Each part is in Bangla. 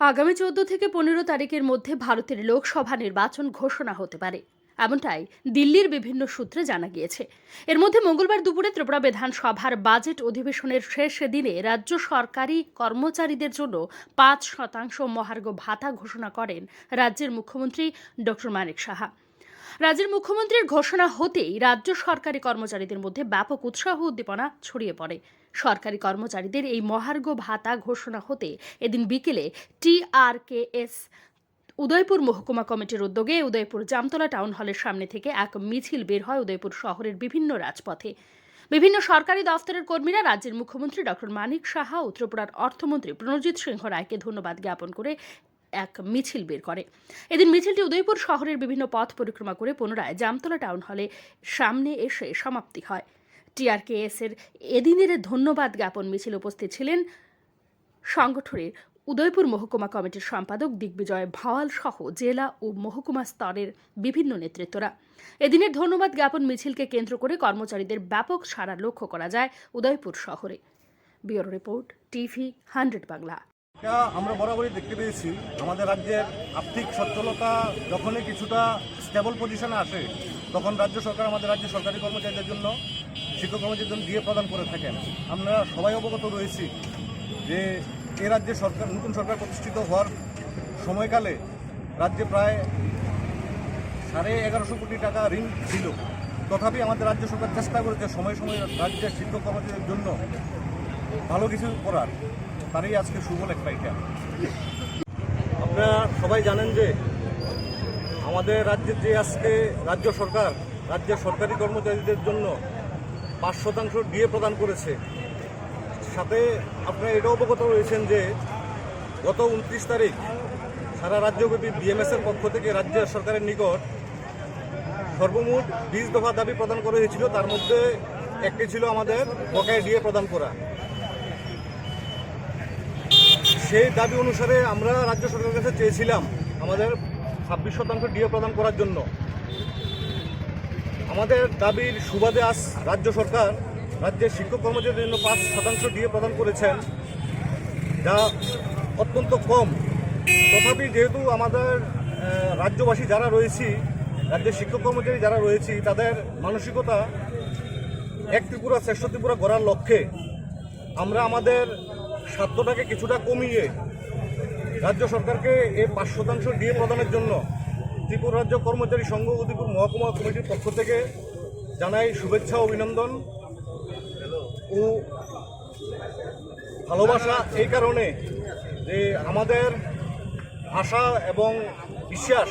আগামী চোদ্দ থেকে পনেরো তারিখের মধ্যে ভারতের লোকসভা নির্বাচন ঘোষণা হতে পারে। এমনটাই দিল্লির বিভিন্ন সূত্রে জানা গিয়েছে। এর মধ্যে মঙ্গলবার দুপুরে ত্রিপুরা বিধানসভার বাজেট অধিবেশনের শেষ দিনে রাজ্য সরকারি কর্মচারীদের জন্য পাঁচ শতাংশ মহার্ঘ ভাতা ঘোষণা করেন রাজ্যের মুখ্যমন্ত্রী ডক্টর মানিক সাহা। রাজ্যের মুখ্যমন্ত্রীর ঘোষণা হতেই রাজ্য সরকারি কর্মচারীদের মধ্যে ব্যাপক উৎসাহ উদ্দীপনা ছড়িয়ে পড়ে। সরকারি কর্মচারীদের এই মহার্ঘ ভাতা ঘোষণা হতে এদিন বিকেলে টিআরকেএস উদয়পুর মহকুমা কমিটির উদ্যোগে উদয়পুর জামতলা টাউন হলের সামনে থেকে এক মিছিল বের হয় উদয়পুর শহরের বিভিন্ন রাজপথে। বিভিন্ন সরকারি দফতরের কর্মীরা রাজ্যের মুখ্যমন্ত্রী ডক্টর মানিক সাহা ও ত্রিপুরার অর্থমন্ত্রী প্রণজিৎ সিংহ রায়কে ধন্যবাদ জ্ঞাপন করে এক মিছিল বের করে। এদিন মিছিলটি উদয়পুর শহরের বিভিন্ন পথ পরিক্রমা করে পুনরায় জামতলা টাউন হলে সামনে এসে সমাপ্তি হয়। টিআরকেএস এর এদিনের ধন্যবাদ জ্ঞাপন মিছিল উপস্থিত ছিলেন সংগঠনের উদয়পুর মহকুমা কমিটির সম্পাদক দিগ্বিজয় ভাওয়াল সহ জেলা ও মহকুমা স্তরের বিভিন্ন নেতৃত্বরা। এদিনের ধন্যবাদ জ্ঞাপন মিছিলকে কেন্দ্র করে কর্মচারীদের ব্যাপক সাড়া লক্ষ্য করা যায় উদয়পুর শহরে। Bureau report, TV, hundred Bangla. আমরা বরাবরই দেখতে পেয়েছি। আমাদের রাজ্যের আর্থিক সচ্ছলতা যখনই কিছুটা স্টেবল পজিশনে আসে, তখন রাজ্য সরকার আমাদের রাজ্যে সরকারি কর্মচারীদের জন্য শিক্ষক কর্মচারীদের জন্য দিয়ে প্রদান করে থাকেন। আমরা সবাই অবগত রয়েছি যে এ রাজ্যে সরকার, নতুন সরকার প্রতিষ্ঠিত হওয়ার সময়কালে রাজ্যে প্রায় সাড়ে এগারোশো কোটি টাকা ঋণ ছিল। তথাপি আমাদের রাজ্য সরকার চেষ্টা করেছে সময় সময় রাজ্যের শিক্ষক কর্মচারীদের জন্য ভালো কিছু করার। তারই আজকে সুফল একটা এটা আপনারা সবাই জানেন যে আমাদের রাজ্যের যে আজকে রাজ্য সরকার, রাজ্যের সরকারি কর্মচারীদের জন্য পাঁচ শতাংশ ডিএ প্রদান করেছে, সাথে আপনারা এটা অবগত রয়েছেন যে গত উনত্রিশ তারিখ সারা রাজ্যব্যাপী বিএমএস এর পক্ষ থেকে রাজ্য সরকারের নিকট সর্বমোট বিশ দফা দাবি প্রদান করা হয়েছিল। তার মধ্যে একটি ছিল আমাদের বকেয়া ডিএ প্রদান করা। সেই দাবি অনুসারে আমরা রাজ্য সরকারের কাছে চেয়েছিলাম আমাদের ছাব্বিশ শতাংশ ডিএ প্রদান করার জন্য। আমাদের দাবির সুবাদে আজ রাজ্য সরকার রাজ্যের শিক্ষক কর্মচারীদের জন্য পাঁচ শতাংশ ডিএ প্রদান করেছেন, যা অত্যন্ত কম। তথাপি যেহেতু আমাদের রাজ্যবাসী যারা রয়েছি, রাজ্যের শিক্ষক কর্মচারী যারা রয়েছি, তাদের মানসিকতা এক ত্রিপুরা শ্রেষ্ঠ ত্রিপুরা গড়ার লক্ষ্যে আমরা আমাদের স্বার্থটাকে কিছুটা কমিয়ে রাজ্য সরকারকে এই পাঁচ শতাংশ ডিএ প্রদানের জন্য ত্রিপুরা রাজ্য কর্মচারী সংঘ উদয়পুর মহকুমা কমিটির পক্ষ থেকে জানাই শুভেচ্ছা, অভিনন্দন ও ভালোবাসা এই কারণে যে আমাদের আশা এবং বিশ্বাস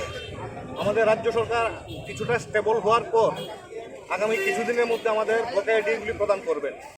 আমাদের রাজ্য সরকার কিছুটা স্টেবল হওয়ার পর আগামী কিছুদিনের মধ্যে আমাদের বকেয়া ডিএগুলি প্রদান করবেন।